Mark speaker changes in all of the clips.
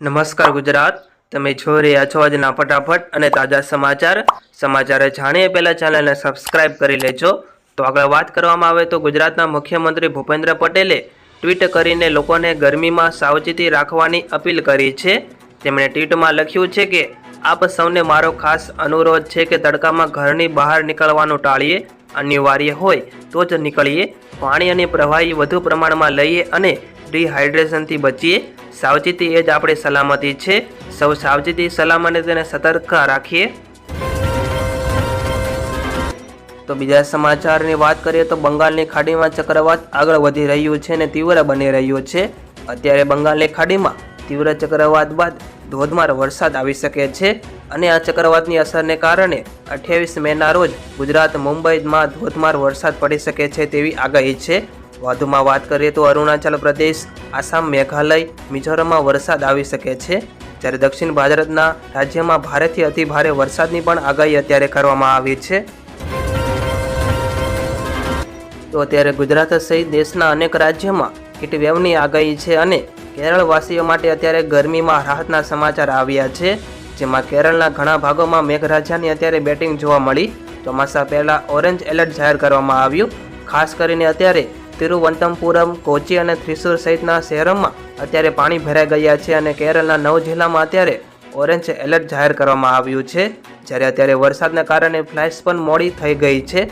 Speaker 1: નમસ્કાર ગુજરાત. તમે જોઈ રહ્યા છો આજના ફટાફટ અને તાજા સમાચાર. સમાચાર જાણીએ પહેલાં ચેનલને સબસ્ક્રાઇબ કરી લેજો. તો આગળ વાત કરવામાં આવે તો ગુજરાતના મુખ્યમંત્રી ભૂપેન્દ્ર પટેલે ટ્વીટ કરીને લોકોને ગરમીમાં સાવચેતી રાખવાની અપીલ કરી છે. તેમણે ટ્વીટમાં લખ્યું છે કે, આપ સૌને મારો ખાસ અનુરોધ છે કે તડકામાં ઘરની બહાર નીકળવાનું ટાળીએ. અનિવાર્ય હોય તો જ નીકળીએ. પાણી અને પ્રવાહી વધુ પ્રમાણમાં લઈએ અને ડિહાઇડ્રેશનથી બચીએ. સાવચેતી એ જ આપણી સલામતી છે. સૌ સાવચેતી સલામ તેને સતર્ક રાખીએ. તો બીજા સમાચારની વાત કરીએ તો બંગાળની ખાડીમાં ચક્રવાત આગળ વધી રહ્યું છે અને તીવ્ર બની રહ્યું છે. અત્યારે બંગાળની ખાડીમાં તીવ્ર ચક્રવાત બાદ ધોધમાર વરસાદ આવી શકે છે અને આ ચક્રવાતની અસરને કારણે અઠ્યાવીસ મેના રોજ ગુજરાત મુંબઈમાં ધોધમાર વરસાદ પડી શકે છે તેવી આગાહી છે. વધુમાં વાત કરીએ તો અરુણાચલ પ્રદેશ, આસામ, મેઘાલય, મિઝોરમમાં વરસાદ આવી શકે છે. જ્યારે દક્ષિણ ભારતના રાજ્યમાં ભારેથી અતિ ભારે વરસાદની પણ આગાહી અત્યારે કરવામાં આવી છે. તો અત્યારે ગુજરાત સહિત દેશના અનેક રાજ્યમાં હીટવેવની આગાહી છે અને કેરળવાસીઓ માટે અત્યારે ગરમીમાં રાહતના સમાચાર આવ્યા છે. જેમાં કેરળના ઘણા ભાગોમાં મેઘરાજાની અત્યારે બેટિંગ જોવા મળી. ચોમાસા પહેલાં ઓરેન્જ એલર્ટ જાહેર કરવામાં આવ્યું. ખાસ કરીને અત્યારે તિરુવનંતપુરમ, કોચી અને થ્રિસુર સહિતના શહેરોમાં અત્યારે પાણી ભરાઈ ગયા છે અને કેરળના નવ જિલ્લામાં અત્યારે ઓરેન્જ એલર્ટ જાહેર કરવામાં આવ્યું છે. જ્યારે અત્યારે વરસાદના કારણે ફ્લાઇટ્સ પણ મોડી થઈ ગઈ છે.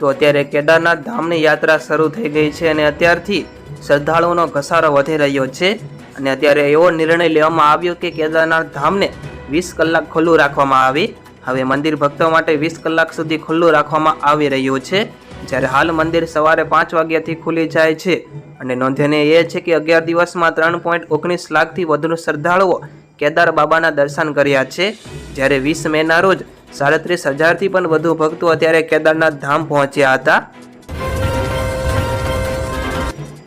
Speaker 1: તો અત્યારે કેદારનાથ ધામની યાત્રા શરૂ થઈ ગઈ છે અને અત્યારથી શ્રદ્ધાળુઓનો ઘસારો વધી રહ્યો છે. અને અત્યારે એવો નિર્ણય લેવામાં આવ્યો કે કેદારનાથ ધામને વીસ કલાક ખુલ્લું રાખવામાં આવી. હવે મંદિર ભક્તો માટે વીસ કલાક સુધી ખુલ્લું રાખવામાં આવી રહ્યું છે. જ્યારે હાલ મંદિર સવારે પાંચ વાગ્યાથી ખુલી જાય છે. અને નોંધનીય એ છે કે અગિયાર દિવસમાં ત્રણ પોઈન્ટ ઓગણીસ લાખથી વધુ શ્રદ્ધાળુઓ કેદાર બાબાના દર્શન કર્યા છે. જ્યારે વીસ મેના રોજ સાડત્રીસ હજારથી પણ વધુ ભક્તો અત્યારે કેદારનાથ ધામ પહોંચ્યા હતા.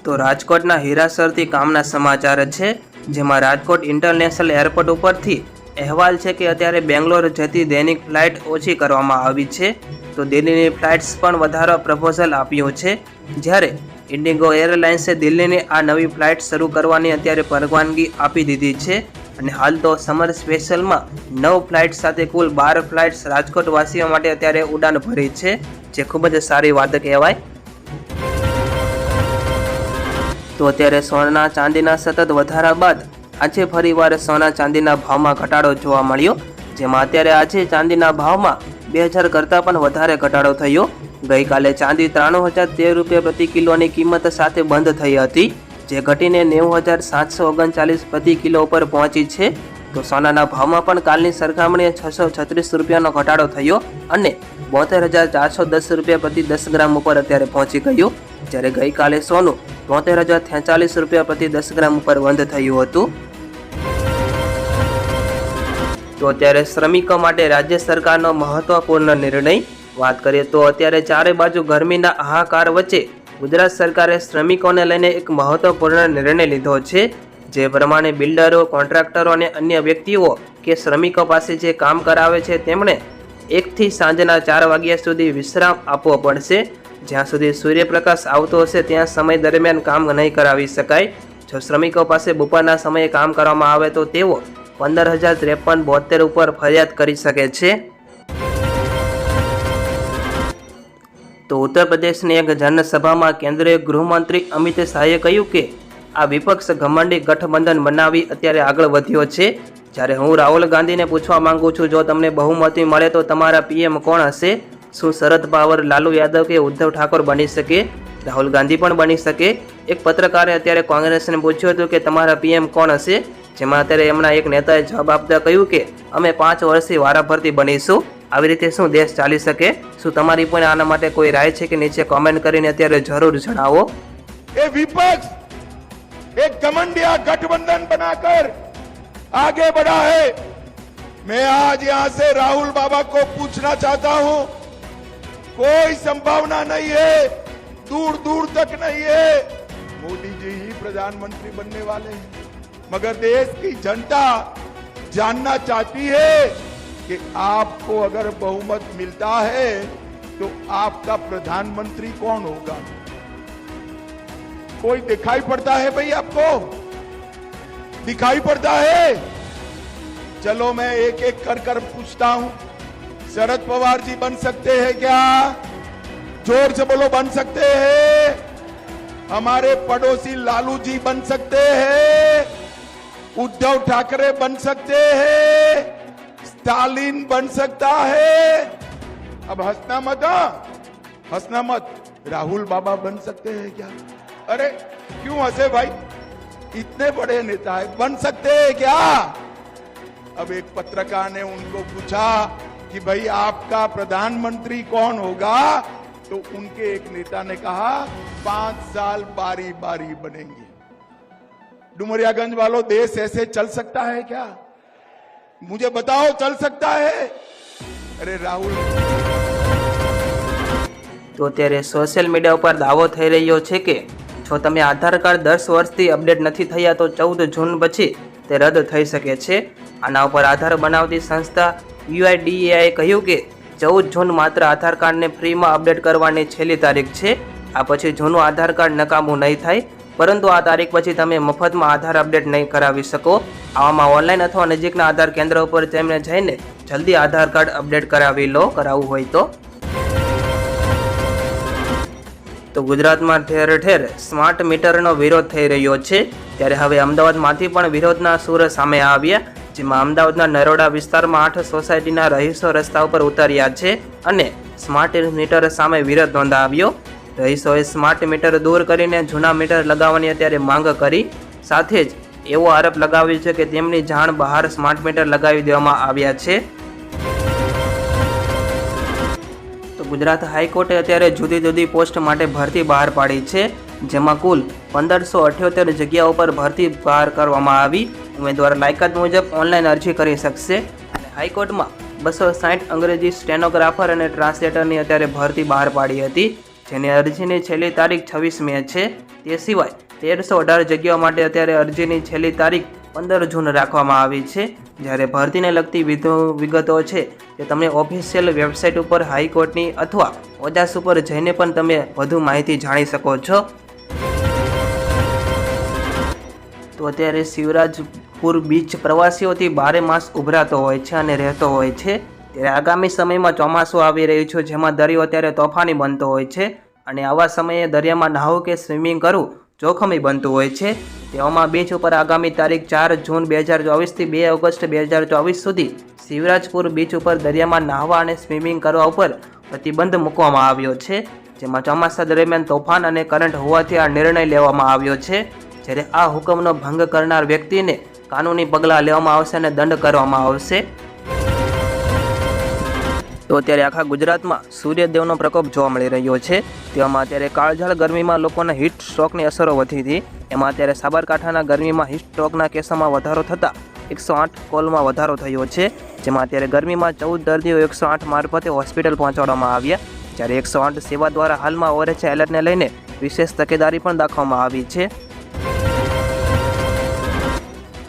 Speaker 1: તો રાજકોટના હીરાસરથી કામના સમાચાર છે. જેમાં રાજકોટ ઇન્ટરનેશનલ એરપોર્ટ ઉપરથી અહેવાલ છે કે અત્યારે બેંગ્લોર જતી દૈનિક ફ્લાઇટ ઓછી કરવામાં આવી છે. તો દિલ્હીની ફ્લાઇટ્સ પણ વધારો પ્રપોઝલ આપ્યો છે. જ્યારે ઇન્ડિગો એરલાઇન્સે દિલ્હીની આ નવી ફ્લાઇટ શરૂ કરવાની અત્યારે પરવાનગી આપી દીધી છે. અને હાલ તો સમર સ્પેશિયલમાં નવ ફ્લાઇટ સાથે કુલ બાર ફ્લાઇટ્સ રાજકોટવાસીઓ માટે અત્યારે ઉડાન ભરી છે, જે ખૂબ જ સારી વાત કહેવાય. તો અત્યારે સોના ચાંદીના સતત વધારા બાદ આજે ફરીવાર સોના ચાંદીના ભાવમાં ઘટાડો જોવા મળ્યો. જેમાં અત્યારે આજે ચાંદીના ભાવમાં બે હજાર કરતાં પણ વધારે ઘટાડો થયો. ગઈકાલે ચાંદી ત્રાણું હજાર તેર રૂપિયા પ્રતિ કિલોની કિંમત સાથે બંધ થઈ હતી, જે ઘટીને નેવું હજાર સાતસો ઓગણચાલીસ પ્રતિ કિલો ઉપર પહોંચી છે. તો સોનાના ભાવમાં પણ કાલની સરખામણીએ છસો છત્રીસ રૂપિયાનો ઘટાડો થયો અને બોતેર હજાર ચારસો દસ રૂપિયા પ્રતિ દસ ગ્રામ ઉપર અત્યારે પહોંચી ગયું. જ્યારે ગઈકાલે સોનું બોતેર હજાર રૂપિયા પ્રતિ દસ ગ્રામ ઉપર બંધ થયું હતું. તો અત્યારે શ્રમિકો માટે રાજ્ય સરકારનો મહત્વપૂર્ણ નિર્ણય. વાત કરીએ તો અત્યારે ચારે બાજુ ગરમીના હાહાકાર વચ્ચે ગુજરાત સરકારે શ્રમિકોને લઈને એક મહત્વપૂર્ણ નિર્ણય લીધો છે. જે પ્રમાણે બિલ્ડરો, કોન્ટ્રાક્ટરો અને અન્ય વ્યક્તિઓ કે શ્રમિકો પાસે જે કામ કરાવે છે તેમણે એકથી સાંજના ચાર વાગ્યા સુધી વિશ્રામ આપવો પડશે. જ્યાં સુધી સૂર્યપ્રકાશ આવતો હશે ત્યાં સમય દરમિયાન કામ નહીં કરાવી શકાય. જો શ્રમિકો પાસે બપોરના સમયે કામ કરવામાં આવે તો તેઓ પંદર હજાર ત્રેપન બોતેર ઉપર ફરિયાદ કરી શકે છે. તો ઉત્તર પ્રદેશની એક જનસભામાં કેન્દ્રીય ગૃહમંત્રી અમિત શાહે કહ્યું કે, આ વિપક્ષ ઘમંડી ગઠબંધન બનાવી અત્યારે આગળ વધ્યો છે. જ્યારે હું રાહુલ ગાંધીને પૂછવા માંગુ છું, જો તમને બહુમતી મળે તો તમારા પીએમ કોણ હશે? શું શરદ પાવર, લાલુ યાદવ કે ઉદ્ધવ ઠાકોર બની શકે? રાહુલ ગાંધી પણ બની શકે. એક પત્રકારે અત્યારે કોંગ્રેસને પૂછ્યું હતું કે, તમારા પીએમ કોણ હશે? જેમાં અત્યારે એમના એક નેતાએ જવાબ આપતા કહ્યું કે અમે પાંચ વર્ષથી વારાફરતી બનીશું આવી રીતે શું દેશ ચાલી શકે શું તમારી પણ આના માટે કોઈ રાય છે કે નીચે કોમેન્ટ કરીને અત્યારે જરૂર જણાવો
Speaker 2: ये विपक्ष एक घमंडिया गठबंधन बनाकर आगे बढ़ा है मैं आज यहां से राहुल बाबा को पूछना चाहता हूं कोई संभावना नहीं है दूर दूर तक नहीं है मोदी जी ही प्रधानमंत्री बनने वाले हैं मगर देश की जनता जानना चाहती है कि आपको अगर बहुमत मिलता है तो आपका प्रधानमंत्री कौन होगा? कोई दिखाई पड़ता है भाई आपको? दिखाई पड़ता है? चलो मैं एक एक कर कर पूछता हूँ। शरद पवार जी बन सकते हैं क्या? ज़ोर से बोलो बन सकते हैं? हमारे पड़ोसी लालू जी बन सकते हैं? उद्धव ठाकरे बन सकते हैं, स्टालिन बन सकता है। अब हंसना मत हाँ? हंसना मत। राहुल बाबा बन सकते हैं क्या? अरे, क्यों हंसे भाई? इतने बड़े नेता है, बन सकते हैं क्या? अब एक पत्रकार ने उनको पूछा कि भाई, आपका प्रधानमंत्री कौन होगा? तो उनके एक नेता ने कहा, पाँच साल बारी बारी बनेंगे। डुमरियागंज वालों देश ऐसे चल सकता है क्या मुझे बताओ चल सकता है अरे राहुल
Speaker 1: તો અત્યારે સોશિયલ મીડિયા ઉપર દાવો થઈ રહ્યો છે કે જો તમે આધાર કાર્ડ દસ વર્ષથી અપડેટ નથી થયા તો ચૌદ જૂન પછી તે રદ થઈ શકે છે આના ઉપર આધાર બનાવતી સંસ્થા યુઆઈડીએઆઈ કહ્યું કે ચૌદ જૂન માત્ર આધાર કાર્ડને ફ્રીમાં અપડેટ કરવાની છેલ્લી તારીખ છે આ પછી જૂનું આધાર કાર્ડ નકામું નહીં થાય પરંતુ આ તારીખ પછી તમે મફતમાં આધાર અપડેટ નહીં કરાવી શકો. આવામાં ઓનલાઈન અથવા નજીકના આધાર કેન્દ્ર ઉપર તેમને જઈને જલ્દી આધાર કાર્ડ અપડેટ કરાવી લો, કરાવવું હોય તો. તો ગુજરાતમાં ઠેર ઠેર સ્માર્ટ મીટરનો વિરોધ થઈ રહ્યો છે. ત્યારે હવે અમદાવાદમાંથી પણ વિરોધના સૂર સામે આવ્યા, જેમાં અમદાવાદના નરોડા વિસ્તારમાં આઠ સોસાયટીના રહીશો રસ્તા ઉપર ઉતર્યા છે અને સ્માર્ટ મીટર સામે વિરોધ નોંધાવ્યો. રહીશોએ સ્માર્ટ મીટર દૂર કરીને જૂના મીટર લગાવવાની અત્યારે માંગ કરી. સાથે જ એવો આરોપ લગાવ્યો છે કે તેમની જાણ બહાર સ્માર્ટ મીટર લગાવી દેવામાં આવ્યા છે. તો ગુજરાત હાઈકોર્ટે અત્યારે જુદી જુદી પોસ્ટ માટે ભરતી બહાર પાડી છે, જેમાં કુલ પંદરસો અઠ્યોતેર જગ્યાઓ પર ભરતી બહાર કરવામાં આવી. ઉમેદવાર લાયકાત મુજબ ઓનલાઈન અરજી કરી શકશે. અને હાઈકોર્ટમાં બસો સાઠ અંગ્રેજી સ્ટેનોગ્રાફર અને ટ્રાન્સલેટરની અત્યારે ભરતી બહાર પાડી હતી. જેની અરજીની છેલ્લી તારીખ છવ્વીસ મે છે. તે સિવાય તેરસો અઢાર જગ્યાઓ માટે અત્યારે અરજીની છેલ્લી તારીખ પંદર જૂન રાખવામાં આવી છે. જ્યારે ભરતીને લગતી વિગતો છે તે તમે ઓફિશિયલ વેબસાઇટ ઉપર, હાઈકોર્ટની અથવા ઓજાસ ઉપર જઈને પણ તમે વધુ માહિતી જાણી શકો છો. તો અત્યારે શિવરાજપુર બીચ પ્રવાસીઓથી બારે માસ ઉભરાતો હોય છે અને રહેતો હોય છે. ત્યારે આગામી સમયમાં ચોમાસું આવી રહ્યું છે, જેમાં દરિયો અત્યારે તોફાની બનતો હોય છે અને આવા સમયે દરિયામાં નહાવું કે સ્વિમિંગ કરવું જોખમી બનતું હોય છે. તેવામાં બીચ ઉપર આગામી તારીખ ચાર જૂન બે હજાર ચોવીસથી બે ઓગસ્ટ બે હજાર ચોવીસ સુધી શિવરાજપુર બીચ ઉપર દરિયામાં નાહવા અને સ્વિમિંગ કરવા ઉપર પ્રતિબંધ મૂકવામાં આવ્યો છે, જેમાં ચોમાસા દરમિયાન તોફાન અને કરંટ હોવાથી આ નિર્ણય લેવામાં આવ્યો છે. જ્યારે આ હુકમનો ભંગ કરનાર વ્યક્તિને કાનૂની પગલાં લેવામાં આવશે અને દંડ કરવામાં આવશે. તો અત્યારે આખા ગુજરાતમાં સૂર્યદેવનો પ્રકોપ જોવા મળી રહ્યો છે. તેવામાં અત્યારે કાળઝાળ ગરમીમાં લોકોના હીટ સ્ટ્રોકની અસરો વધી હતી. એમાં અત્યારે સાબરકાંઠાના ગરમીમાં હીટ સ્ટ્રોકના કેસોમાં વધારો થતાં એકસો આઠ કોલમાં વધારો થયો છે. જેમાં અત્યારે ગરમીમાં ચૌદ દર્દીઓ એકસો આઠ મારફતે હોસ્પિટલ પહોંચાડવામાં આવ્યા. જ્યારે એકસો આઠ સેવા દ્વારા હાલમાં ઓરેચ એલર્ટને લઈને વિશેષ તકેદારી પણ દાખવવામાં આવી છે.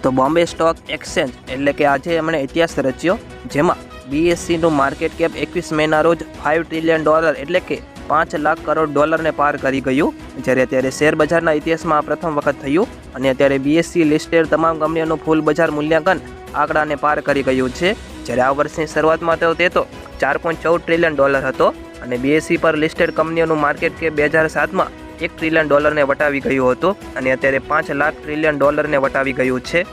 Speaker 1: તો બોમ્બે સ્ટોક એક્સચેન્જ એટલે કે આજે એમણે ઇતિહાસ રચ્યો, જેમાં બીએસસીનું માર્કેટ કેપ એકવીસ મેના રોજ ફાઇવ ટ્રિલિયન ડોલર એટલે કે પાંચ લાખ કરોડ ડોલરને પાર કરી ગયું. જ્યારે અત્યારે શેર બજારના ઇતિહાસમાં આ પ્રથમ વખત થયું અને અત્યારે બીએસસી લિસ્ટેડ તમામ કંપનીઓનું ફૂલ બજાર મૂલ્યાંકન આંકડાને પાર કરી ગયું છે. જ્યારે આ વર્ષની શરૂઆતમાં તો તે તો ચાર પોઈન્ટ ચૌદ ટ્રિલિયન ડોલર હતો અને બીએસસી પર લિસ્ટેડ કંપનીઓનું માર્કેટ કેપ બે હજાર સાતમાં એક ટ્રિલિયન ડોલરને વટાવી ગયું હતું અને અત્યારે પાંચ લાખ ટ્રિલિયન ડોલરને વટાવી ગયું છે.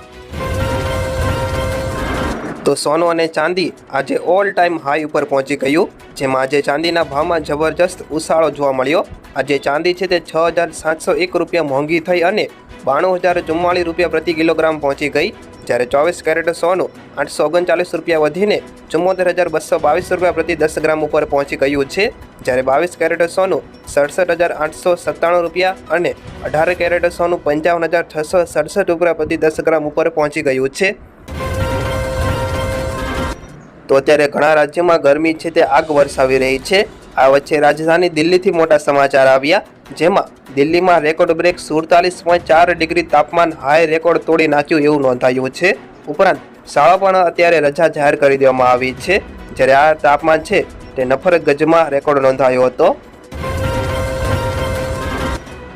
Speaker 1: તો સોનું અને ચાંદી આજે ઓલ ટાઈમ હાઈ ઉપર પહોંચી ગયું, જેમાં આજે ચાંદીના ભાવમાં જબરજસ્ત ઉછાળો જોવા મળ્યો. આજે ચાંદી છે તે છ હજાર સાતસો એક રૂપિયા મોંઘી થઈ અને બાણું હજાર ચુમ્માળીસ રૂપિયા પ્રતિ કિલોગ્રામ પહોંચી ગઈ. જ્યારે ચોવીસ કેરેટ સોનું આઠસો ઓગણચાલીસ રૂપિયા વધીને ચુમ્મોતેર હજાર બસો બાવીસ રૂપિયા પ્રતિ દસ ગ્રામ ઉપર પહોંચી ગયું છે. જ્યારે બાવીસ કેરેટ સોનું સડસઠ હજાર આઠસો સત્તાણું રૂપિયા અને અઢાર કેરેટ સોનું પંચાવન હજાર છસો સડસઠ રૂપિયા પ્રતિ દસ ગ્રામ ઉપર પહોંચી ગયું છે. તો અત્યારે ઘણા રાજ્યોમાં ગરમી છે તે આગ વરસાવી રહી છે. આ વચ્ચે રાજધાની દિલ્હીથી મોટા સમાચાર આવ્યા, જેમાં દિલ્હીમાં રેકોર્ડ બ્રેક સુડતાલીસ પોઈન્ટ ચાર ડિગ્રી તાપમાન હાઈ રેકોર્ડ તોડી નાખ્યું એવું નોંધાયું છે. ઉપરાંત, શાળા પણ અત્યારે રજા જાહેર કરી દેવામાં આવી છે. જ્યારે આ તાપમાન છે તે નફરત ગજમાં રેકોર્ડ નોંધાયો હતો.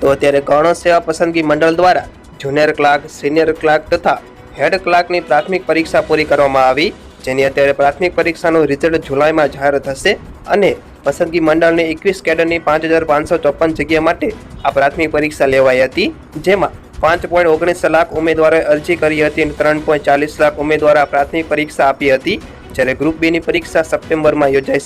Speaker 1: તો અત્યારે ગૌણ સેવા પસંદગી મંડળ દ્વારા જુનિયર ક્લાર્ક, સિનિયર ક્લાર્ક તથા હેડ ક્લાર્કની પ્રાથમિક પરીક્ષા પૂરી કરવામાં આવી. જેની અત્યારે પ્રાથમિક પરીક્ષાનું રિઝલ્ટ જુલાઈમાં જાહેર થશે અને પસંદગી મંડળની એકવીસ કેડરની પાંચ હજાર પાંચસો ચોપન જગ્યા માટે આ પ્રાથમિક પરીક્ષા લેવાઈ હતી, જેમાં પાંચ પોઈન્ટ ઓગણીસ લાખ ઉમેદવારોએ અરજી કરી હતી અને ત્રણ પોઈન્ટ ચાલીસ લાખ ઉમેદવારો પ્રાથમિક પરીક્ષા આપી હતી. જ્યારે ગ્રુપ બીની પરીક્ષા સપ્ટેમ્બરમાં યોજાઈ